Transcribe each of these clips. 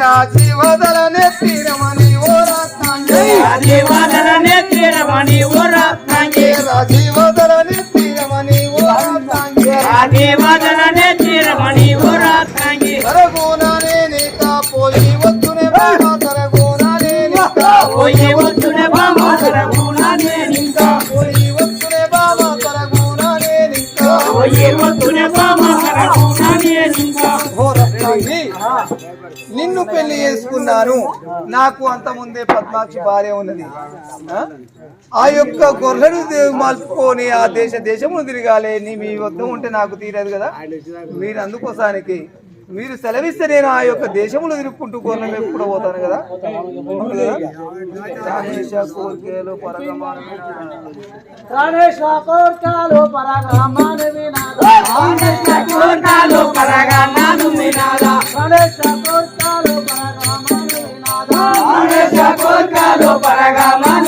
రాజీవదల నెత్తిరమణి ఓ రత్నాంగి రాజీవదల నేత్రిరమణి ఓ రత్నాంగి రాజీవదల నెత్తిరమణి ఓ రత్నాంగి రాజీవదల నేత్రిరమణి ఓ రత్నాంగి తరగోనానే నీక పోయి వత్తునే బాబా తరగోనానే నీక. పోయి వచ్చునే బామ సరగుణానే నింకా. పోయి వత్తునే బాబా తరగోనానే నీక. పోయి వచ్చునే బామ సరగుణానే నింకా. ఓ రత్నాంగి నిన్ను పెళ్ళి చేసుకున్నాను నాకు అంత ముందే పద్మాక్షి భార్య ఉన్నది. ఆ? యొక్క గొర్రెలు దే- మలుపుకొని ఆ దేశ దేశమును తిరగాలి. నీ మీ వద్ద ఉంటే నాకు తీరదు కదా. మీరు అందుకోసానికి మీరు సెలవిస్తే నేను ఆ యొక్క దేశములు తిరుక్కుంటూ గొర్రెలు మేపుకుంటూ పోతాను కదా? రామేశ కోరికలు పరగమానమే. కోటాలో పరగా నాను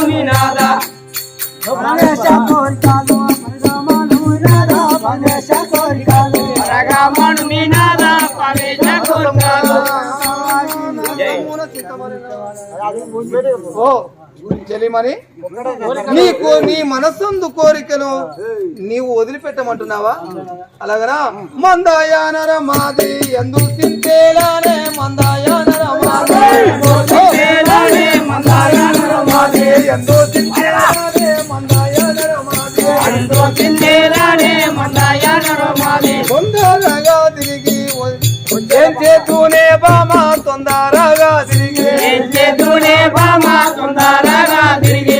వినాలా గణేశ ఓ చెలిమని నీకు నీ మనస్సందు కోరికను నీవు వదిలిపెట్టమంటున్నావా అలాగనా మందాయానర మాది ఎందు తింటేలానే మందాయానర మాది. ఎందు తింటేలానే మందాయానర మాది తిందేలానే మందాయానర మాది. తొందరగా తిరిగి చేతూనే బామా తొందరగా తిరిగి బామ తొందరగా తిరిగి.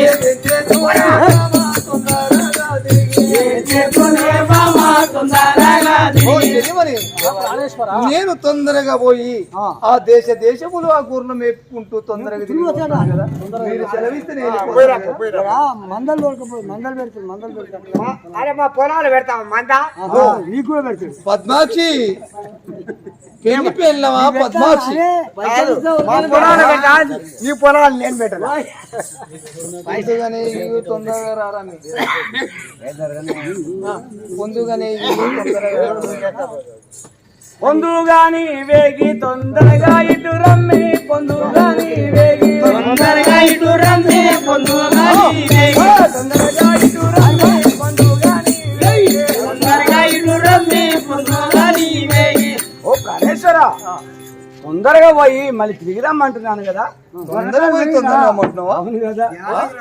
నేను తొందరగా పోయి ఆ. దేశ దేశములు ఆ గుర్రం మేపుకుంటూ తొందరగా. మందలు దొరకపోయి మందలు పెడుతుంది మందలు పెడతాడు అరే మా పొలాలు పెడతాం మంద. నీకు కూడా పెడుతుంది. పద్మాక్షి. పెళ్ళి పెళ్ళవా పద్మాక్షి నీ పొలాలు నేను పెట్టను తొందరగా రారా. పొందుగాని వేగి తొందరగా ఇటు రమ్మి పొందుగాని వేగి తొందరగా ఇటు రమ్మే పొందుగా నీవేగి. తొందరగా ఇటు రమ్మి. ప్రాణేశ్వర తొందరగా పోయి మళ్ళీ తిరిగి రమ్మంటున్నాను కదా? అవును కదా.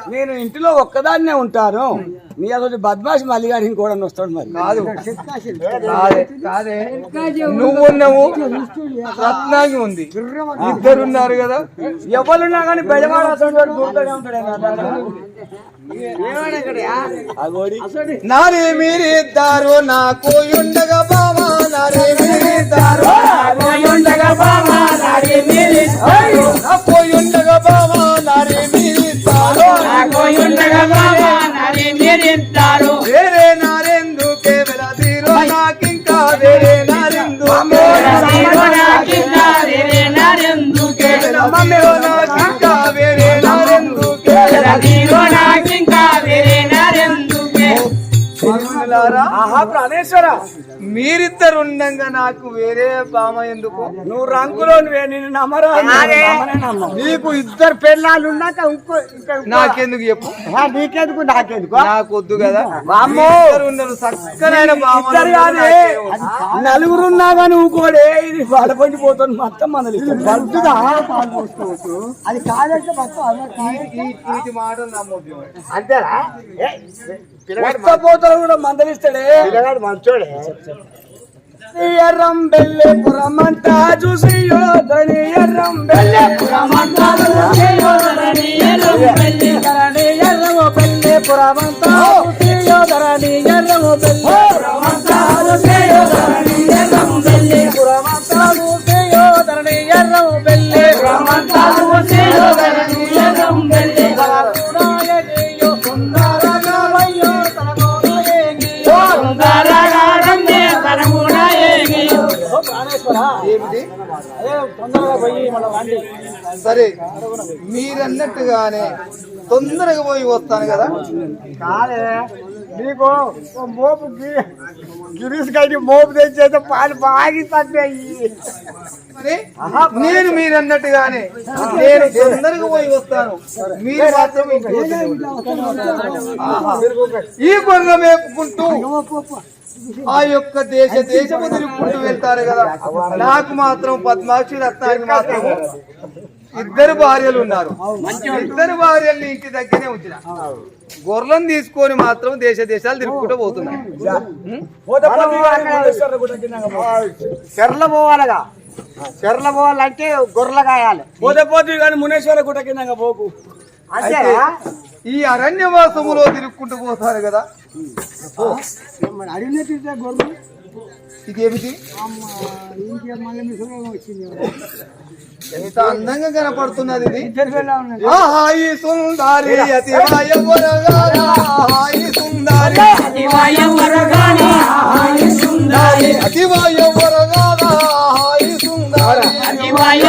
నేను ఇంటిలో ఒక్కదాన్నే ఉంటాను. నీ అసలు బద్మాషి మళ్ళీ గారు ఇంకోటి వస్తాడు మరి. కాదు. కాదే. కాదే. నువ్వు ఉన్నావు. రత్నాంగి ఉంది. ఇద్దరు ఉన్నారు కదా. ఎవరున్నా కానీ బెడవాడ ఉంటాడు. నారే మీరిద్దరు నాకు ఉండగా బావా నారే మీరిద్దరు పోయుండగా బామ నాడి మీరిస్తారు. నాకు ఉండగా బావా నారే మీరిద్దరు నా పోయుండగా బామ నాడి మీరిస్తారు. వేరే నారెందుకే వెలదీరు నాకింకా వేరే నారెందుకే తీరు నాకింకా వేరే నారెందుకే. అమ్మమ్మో నాకింకా వేరే నారెందుకే తీరు ఆహా ప్రాణేశ్వర. మీరిద్దరు ఉండంగా నాకు వేరే బామ ఎందుకు? నువ్వు రంగులో నమ్మరా. నీకు ఇద్దరు పెళ్ళాలు ఉన్నాక ఇంకో నాకెందుకు చెప్పు? ఆ, నీకెందుకు నాకెందుకు? నాకు వద్దు కదా. ఇద్దరు ఉన్నారు చక్కనైన ఇద్దరు కానీ ఊకోడే ఇది బాధపడి పోతుంది మొత్తం మనలు పోసుకోవచ్చు అది కాదంటే మొత్తం మాటలు నమ్మొద్దు అంతేనా? కొత్త పోతలు కూడా మందలిస్తాడే పిల్లగాడు మంచోడే ఎర్రం బెల్లె పురమంతా చూసి యోధని ఎర్రం బెల్లె పురమంతా చూసి యోధని ఎర్రం బెల్లె. ధరణి ఎర్రము బెల్లె పురమంతా చూసి యోధరణి ఎర్రము బెల్లె పురమంతా చూసి యోధని ఎర్రం బెల్లె. పురమంతా చూసి యోధరణి ఎర్రము బెల్లె సరే మీరన్నట్టుగానే తొందరగా పోయి వస్తాను కదా? కాదే నీకు ఓ మోపు గిరీష్ గారి మోపు తెచ్చేస్తే పాలు బాగా తగ్గాయి. నేను మీరు అన్నట్టుగానే నేను తొందరగా పోయి వస్తాను. మీరు మాత్రం. ఈ గొర్రె మేపుకుంటూ ఆ యొక్క దేశ దేశము తిరుగుకుంటూ వెళ్తారు కదా. నాకు మాత్రం పద్మాక్షి రత్నానికి మాత్రం ఇద్దరు భార్యలు ఉన్నారు. ఇద్దరు భార్యల్ని ఇంటి దగ్గరే ఉంచిన. గొర్రెలను తీసుకొని మాత్రం దేశ దేశాలు తిరుగుకుంటూ పోతున్నాయి. చెర్ల పోవాలగా. చెర్ల పోవాలంటే గొర్రెలు కాయాలి పోతే పోతే కానీ మునేశ్వర గుట్ట కింద పోకు. అంటే ఈ అరణ్యవాసములో తిరుగుకుంటూ పోతారు కదా. అడిగినట్టు గొర్రెలు ఇదేమిటి మళ్ళీ వచ్చింది. ఎంత అందంగా కనపడుతున్నది ఇది? ఆహాయి సుందరి అతి వాయవరగాల హాయి సుందరి వరగాని హాయి సుందరి అతి వాయవరగాల హాయి సుందరి శివాయ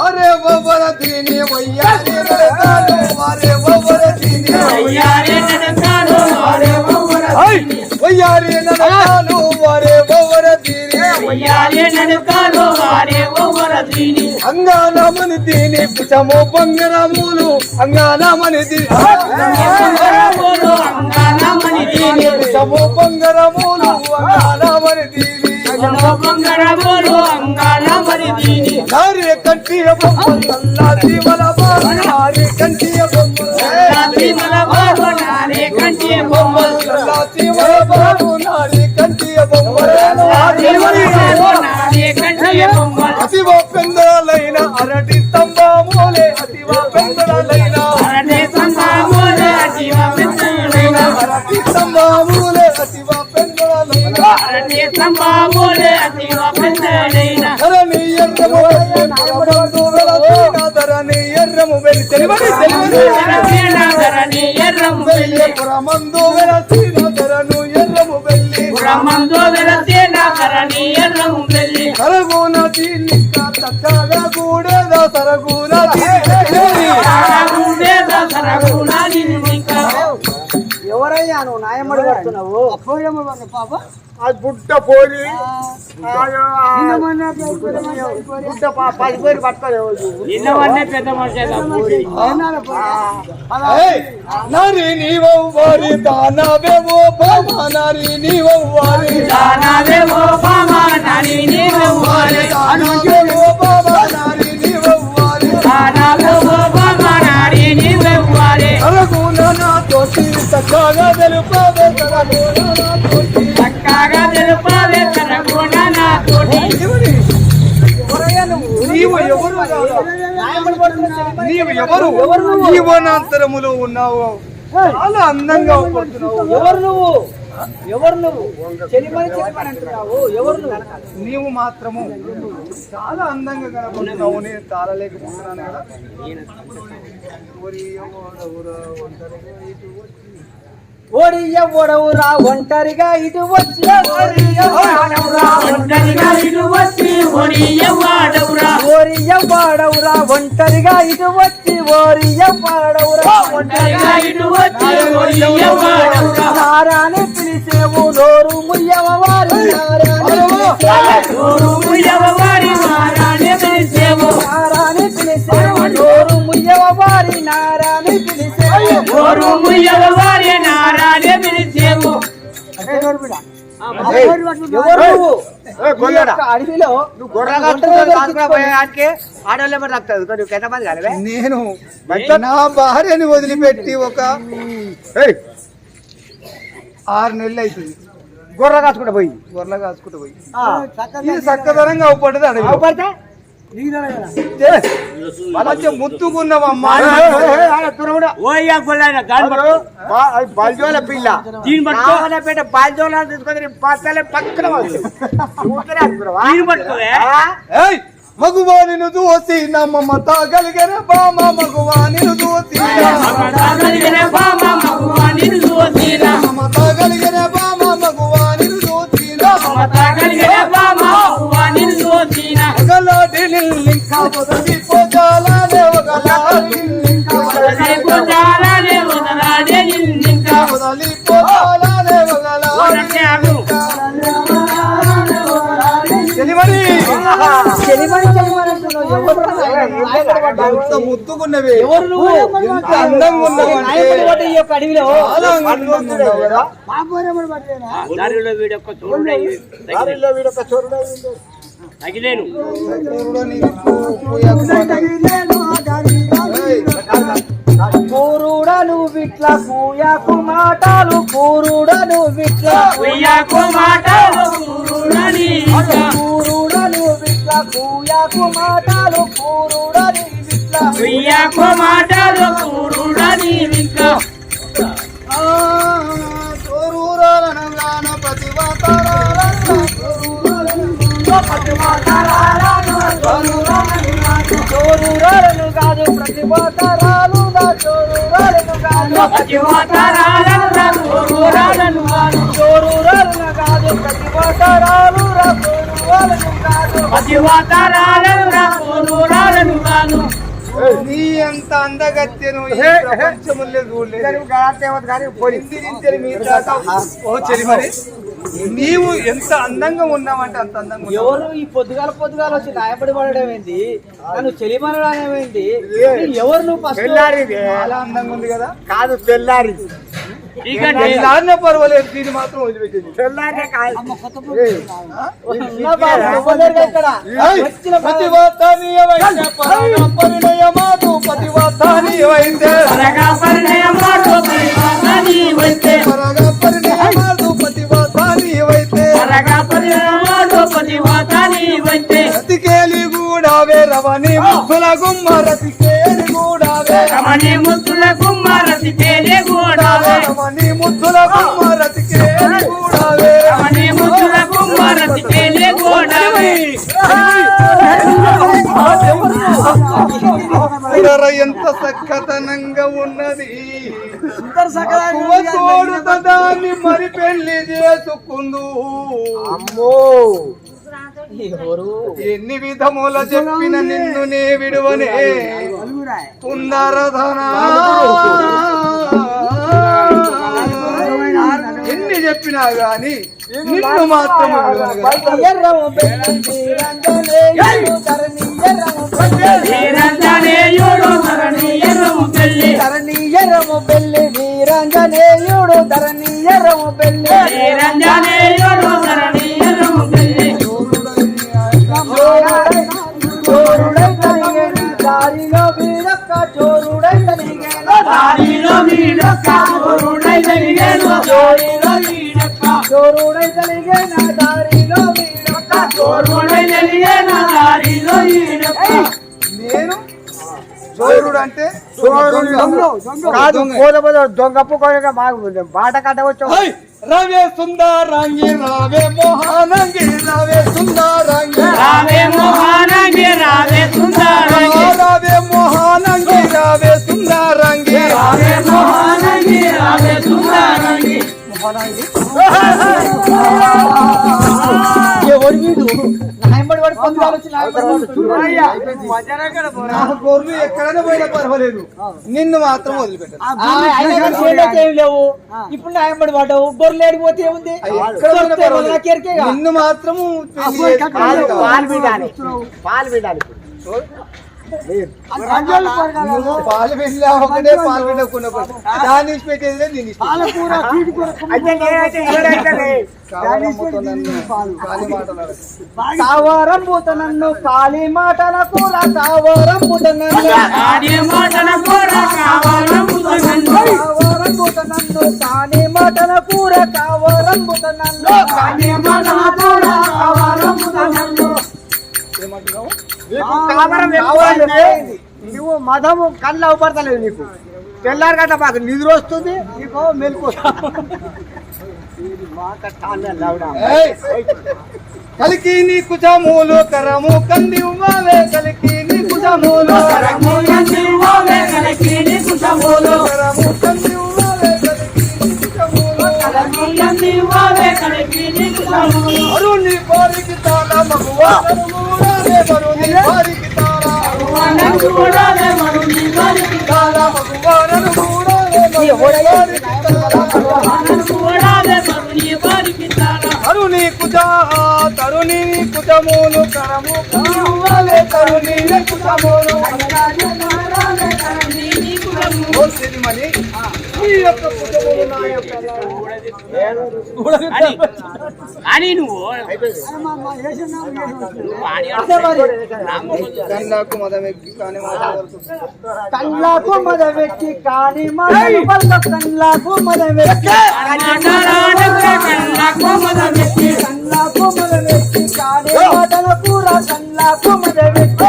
అరే బొబ్బర తిని వయ్యారి నడకాలు అరే బొబ్బర తిని వయ్యారి నడకాలు అరే బొబ్బర తిని వారే ఒవ్వర దీని అంగానమని తిని పుచము బంగారములు అంగానమని తిని పుచము బంగారములు అంగానమని తిని బంగారములు అంగానమని దీని. నారే కంటియ బొమ్మలు నల్లా జీవల బాలు నారే కంటియ బొమ్మలు రాత్రి మలబారు నారే కంటియ బొమ్మలు రాత్రి మలబారు నారే అతివ పెందలైన అరటి స్తంభములే అతివ పెందలైన అరటే సంభాములే అతివ పెద్దలైన అరటి అతివ పెందలైన అతివ ధరణి ఎర్రము ధరణి ఎర్రము వెలి తెలివని తెలివని ధరణి పురమందు వెలసిన ధరను ఎర్రము వెళ్ళి పురమందు ఎవరయ్యా నువ్వు? నాయమ్మడి పడుతున్నావు. పాప? అది బుడ్డ పోలి బుడ్డ పదిపోయి పట్టుకోలేదు నిన్నవన్నీ పెద్ద మనిషి నరి నీవవ్వారి దానవేవో బామ నరి నీవవ్వారి దానాదేవో తచ్చగా తెలుపవే చక్కగా తెలుపావే సరగుణ నా తోటి నీవు ఎవరు? నీవు ఎవరు జీవనాంతరములో ఉన్నావు. చాలా అందంగా పడుతున్నావు. ఎవరు నువ్వు? ఎవరు నువ్వు? ఎవరు నువ్వు? నీవు మాత్రము చాలా అందంగా కనపడుతున్నావు నేను తాళలేకపోతున్నాను కదా. ఓరి ఎవడెవరో ఒంటరిగా ఇటు వచ్చి. ఓడియ ఒడవురా ఒంటరిగా ఇటు వచ్చి ఓడియ వాడవురా ఒంటరిగా ఇటు వచ్చి ఒడియ వాడవురా ఓరియ వాడవురా ఒంటరిగా ఇటు వచ్చి ఓరియ వాడవురా ఒంటరిగా ఇటు వచ్చి ఒడియ వాడవురా నారాని పిలిచేవు నోరు ముయ్యవ వారి నారాని పిలిచేవు. నోరు ముయ్యవారి మారానే పిలిచేవు పిలిచేవు నోరు నారాని పిలిచేవు. నోరు ముయ్యవారి నారానే పిలిచేవు. అడవిలో నేను నా భార్యని వదిలిపెట్టి ఒక ఆరు నెలలు అవుతుంది గొర్రె కాసుకుంటా పోయి. గొర్రె కాసుకుంటూ పోయి. చక్కదనంగా అవుపడ్డది అడవి పడితే మంచిగా ముత్తుకున్నావమ్మా ఓయ్యా గొల్లాయన గాని బల్జోల పిల్ల. దీని పట్టుకో. పేట బల్జోల తీసుకొని పక్కలే పక్కన దీని పట్టుకోవే ఏయ్ మగువా నిన్ను చూసి నా మమత కలిగిన బామ మమత కలిగిన బామ మగువా నిన్ను ముద్దుకున్నవే ఎంత అందంగా ఉన్నావు కదా దారిలో వీడొక్క ఏయ్, కూరుడను విట్ల కూయాకు మాటలు కూరుడను విట్ల ఉయ్యాకు మాటలు. కూరుడను విట్ల. కూయాకు మాటలు కూరుడని విట్ల. ఉయ్యాకు మాటలు కూరుడని ఇంకా చోరురాలను కాదు ప్రతిభాతరాలు నా చోరురాలను కాదు కూరురాలను వాను. చోరురాలను కాదు చోరురాలను కాదు. నీ అంత అందగత్తెను ఈ ప్రపంచములో చూడలేదు దాకా ఓ చెలిమని నీవు ఎంత అందంగా ఉన్నావంటే అంత అందంగా. ఎవరు ఈ పొద్దుగాల పొద్దుగాల వచ్చి నాయపడి పడడం ఏంటి నన్ను చెలిమనడం అనేమేంటి ఎవరు నువ్వు ఫస్ట్ చాలా అందంగా ఉంది కదా కాదు తెల్లారి పర్వాలేదు దీన్ని మాత్రం వదిలిపెట్టింది తెల్లారి పరిణయమాదు పరిణయమాదు రతికేలి గూడావే రవణి ముగ్గుల గుమ్మ రతికేలి గూడావే. రమణి ముద్దుల కుమ్మరసి తేలే గోడావే. రమణి ముద్దుల గుమ్మ రతికేలి గూడావే. రమణి ముద్దుల కుమ్మరసి తేలే గోడావే. ఎంత సక్కతనంగా ఉన్నది. తోడుత దాన్ని మరి పెళ్ళి చేసుకుందు అమ్మో ఎన్ని విధముల చెప్పిన నిన్ను నే విడువనే కుందరధన ఎన్ని చెప్పినా గాని నిన్ను మాత్రం ధరణి ఎర్రము పెళ్ళి పెళ్ళి వీరంజనేయుడు పెళ్ళి చోరుడై దారిలో చోరుడై దారిలో వీడొక్క చోరుడై వీడొక్క చోరుడై దారిలో చోరుడై దారిలో వీడొక్క నేను చోరుడు అంటే కాదు దొంగపు కొనగా మాకు బాట కట్టవచ్చు హై! రవే సుందరంగి రావే మోహనంగి రావే సుందరంగి. రావే మోహనంగి రావే సుందరంగి. రావే మోహనంగి రావే సుందరంగి. రావే మోహనంగి రావే సుందరంగి. ఎవరు వీడు నాయబడి వాడు పొందాలు వచ్చి నాయబడి నా గొర్రెలు ఎక్కడైనా పోయినా పర్వాలేదు. నిన్ను మాత్రం వదిలిపెట్టాను. ఏం లేవు. ఇప్పుడు నాయబడి పడ్డావు గొర్రెలు ఏడిపోతే ఏముంది? ఎక్కడ పోయినా దొరికితే పర్వాలేదు. నాకెరికేగా. నిన్ను పాలు వెళ్ళా ఒకటే పాలు పెట్టకుండా ఒకటి. దాన్ని ఇచ్చి పెట్టేది లేదు, దీన్ని ఇచ్చి పెట్టేది. కావాలా మొత్తం నన్ను ఖాళీ మాటలాడకు. కావరం పూత నన్ను మాటల కూర కావరం పూత నన్ను ఆడే మాటల కావాలనుకున్నాను కావరం పూత నన్ను కాని మాటల కూర కావరం పూత నన్ను మాటల ఏమంటున్నావు నువ్వు మదము కళ్ళు అవపడతలేదు నీకు. తెల్లారి గట్ట మాకు నిద్ర వస్తుంది నీకు మెలకు ఏయ్! కలికి నీకు చమూలు కరము కంది ఉవ్వవే కలికి నీకు చమూలు కరము కంది ఉవ్వవే కలికి నీకు చమూలు అరుణి వారికి తాళ మగువా నరుమూడవే వరుణి వారికి మగువా వారికి తరుణి కుజ తరుణి కుజములు కరము తరుణి కుజములు సిరిమణి, ఈ యొక్క కుజములు నా యొక్క అని నువ్వు కన్యాకు మదమెక్కి కానీ కళ్ళకు మద వ్యక్తి కాని కళ్ళకు మద వ్యక్తి కళ్ళకు మద వ్యక్తి కాని మదన కూర కళ్ళకు మద వ్యక్తి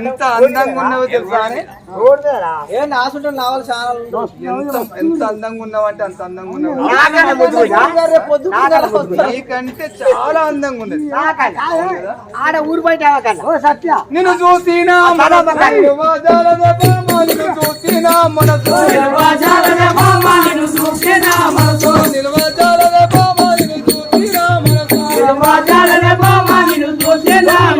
ఎంత అందంగా ఉన్నావో తెలుసానే ఏ నాసుంటే నావల్ చాలా ఎంత అందంగా ఉన్నావంటే అంత అందంగా ఉన్నావు. నీకంటే చాలా అందంగా ఉన్నది. ఆడ ఊరు బయట ఓ సత్య. నిన్ను చూసినా నిన్ను చూసినా మనసు నిర్వాజాలనే మామ నిన్ను చూస్తే నా మనసు నిన్ను చూసినా మనసు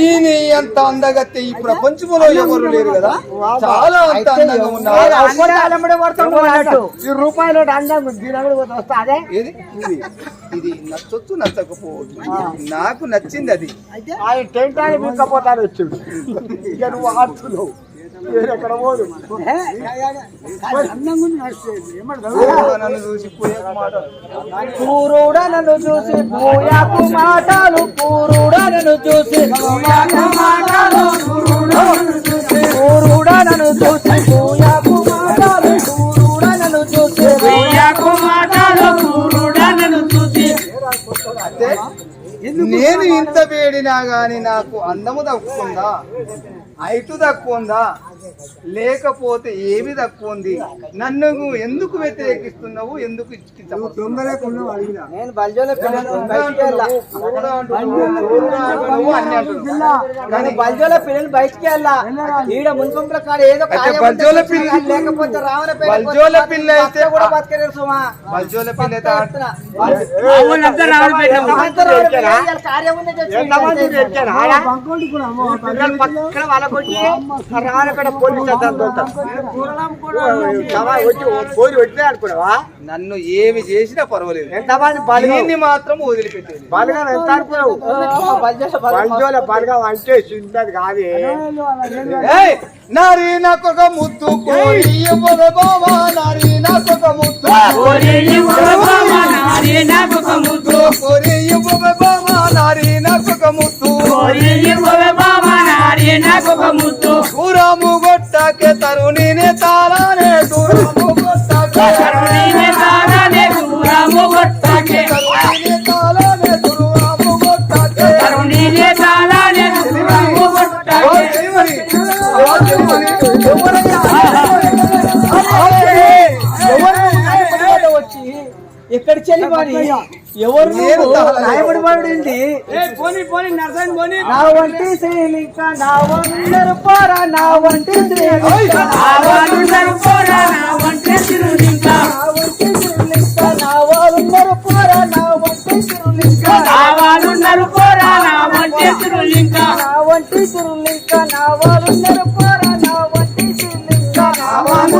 ఈయన అంత అందగత్తె ఈ ప్రపంచంలో ఎవరు లేరు కదా? చాలా అంత అందంగా ఉన్నారు. ఈ రూపాయలు అదే? ఇది ఇది నచ్చొచ్చు నచ్చకపోవచ్చు. నాకు నచ్చింది అది. ఆయన టెంట్ పిక్కపోతాను వచ్చాడు నువ్వు ఆడుతున్నావు. ఎక్కడ పోదు? నన్ను చూసి నన్ను పూయాకు మాటలు కూరుడ నన్ను చూసి పూయాకు కూరుడ నన్ను చూసి పూయాకు మాటలు కూరుడ నన్ను చూసి వెయ్యకు మాటలు. కూరుడా నన్ను చూసి నేను ఇంత వేడినా గాని నాకు అందము తక్కువందా? హైటు తక్కువందా? లేకపోతే ఏమి తక్కువ ఉంది నన్ను నువ్వు ఎందుకు వ్యతిరేకిస్తున్నావు ఎందుకు బల్జోలో పిల్లలు నేను బల్జోలో పిల్లలు బయటికి వెళ్ళా ఈడ మున్పంపుల కాడ ఏదో బల్జోల పిల్ల- లేకపోతే బల్జోల పిల్ల అయితే కూడా బతకలేరు సుమా బల్జోల పిల్ల కార్యం పోలీస్ వచ్చి అనుకున్నావా నన్ను ఏమి చేసినా పర్వాలేదు ఎంతమంది దీన్ని మాత్రం వదిలిపెట్టేది బలిగా ఎంత అనుకున్నావు పంచోల అంటే చిన్నది కాదే ఏయ్! నాకొక ముద్దు కోరి నాకొక ముద్దు ఓరే నాకొక ముద్దు. కోరి నాకొక ముద్దు బావా, నారి నాకొక ముద్దు. దూరము గొట్టకే తరుణినే తారానే దూరము గొట్టకే కరుణీనే తారానే దూరము కొట్టకే. తరుణినే తారానే దూరము గొట్టకే కరుణీనే తారానే దూరము ఓ ఎక్కడ చెల్లి మరి? ఎవరు రాయబడి పడింది పోనీ పోనీ నర్సన్ పోనీ నా వంటి శ్రీలింక నా వందరు పోరా నా వంటి శ్రీలింక. నా. నా వంటి శ్రీలింక. నా పోరా నా వంటి శ్రీలింక. ఆవాలుండరు పోరా నా వంటి తిరులింక. నా వంటి చిరులింక నా పోరా నా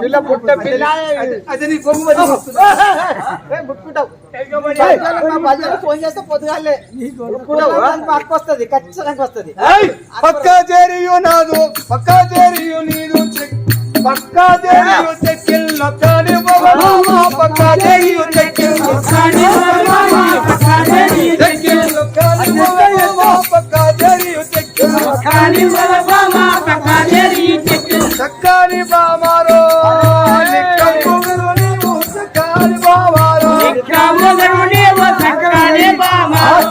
పిల్ల పుట్ట పిల్ల అది నీ కొంగు మధ్య వస్తుంది. ఫోన్ చేస్తే పొద్దుగాలే. పక్క వస్తుంది ఖచ్చితంగా వస్తుంది! పక్కా చేరియు నాదు పక్కా చేరియు నీదు పక్కా చేరియు చెక్కిల్ నొక్కాని బాబా పక్కా చేరియు చెక్కిల్ నొక్కాని బాబా పక్కా చేరియు చెక్కిల్ చేరియు చెక్కిల్ చక్కాని బామారో నిక్కము నీవు చక్కాని బామారో.